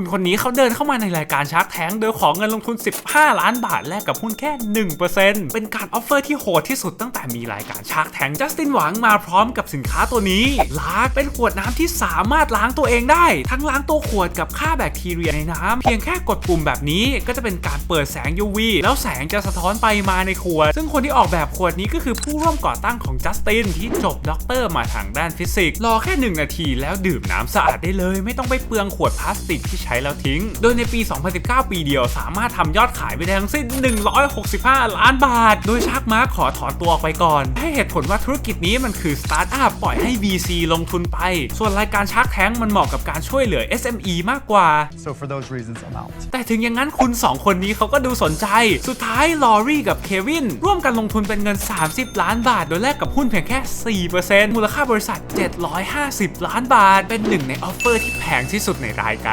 คุณคนนี้เขาเดินเข้ามาในรายการชาร์กแทงโดยขอเงินลงทุน 15 ล้านบาทแลกกับหุ้นแค่ 1%เป็นการออฟเฟอร์ที่โหดที่สุดตั้งแต่มีรายการชาร์กแทงจัสตินหวังมาพร้อมกับสินค้าตัวนี้ลากเป็นขวดน้ำที่สามารถล้างตัวเองได้ ทั้งล้างตัวขวดกับฆ่าแบคทีเรียในน้ำเพียงแค่กดปุ่มแบบนี้ก็จะเป็นการเปิดแสง UV แล้วแสงจะสะท้อนไปมาในขวด ซึ่งคนที่ออกแบบขวดนี้ก็คือผู้ร่วมก่อตั้งของจัสตินที่จบด็อกเตอร์มาทางด้านฟิสิกส์รอแค่ 1 นาทีแล้วดื่มน้ำสะอาดได้เลย ไม่ต้องไปเปลืองขวดพลาสติกที่ใช้แล้วทิ้ง โดยในปี 2019 ปีเดียวสามารถทำยอดขายไปได้ทั้งสิ้น 165 ล้านบาท โดยชักมาขอถอนตัวออกไปก่อน ให้เหตุผลว่าธุรกิจนี้มันคือสตาร์ทอัพปล่อยให้ VC ลงทุนไป ส่วนรายการชักแท้งมันเหมาะกับการช่วยเหลือ SME มากกว่า So for those reasons, I'm out. แต่ถึงอย่างนั้นคุณ 2 คนนี้เขาก็ดูสนใจ สุดท้ายลอรี่กับเควินร่วมกันลงทุนเป็นเงิน 30 ล้านบาท โดยแลกกับหุ้นเพียงแค่ 4%มูลค่าบริษัท 750 ล้านบาท เป็นหนึ่งในออฟเฟอร์ที่แพงที่สุดในรายการ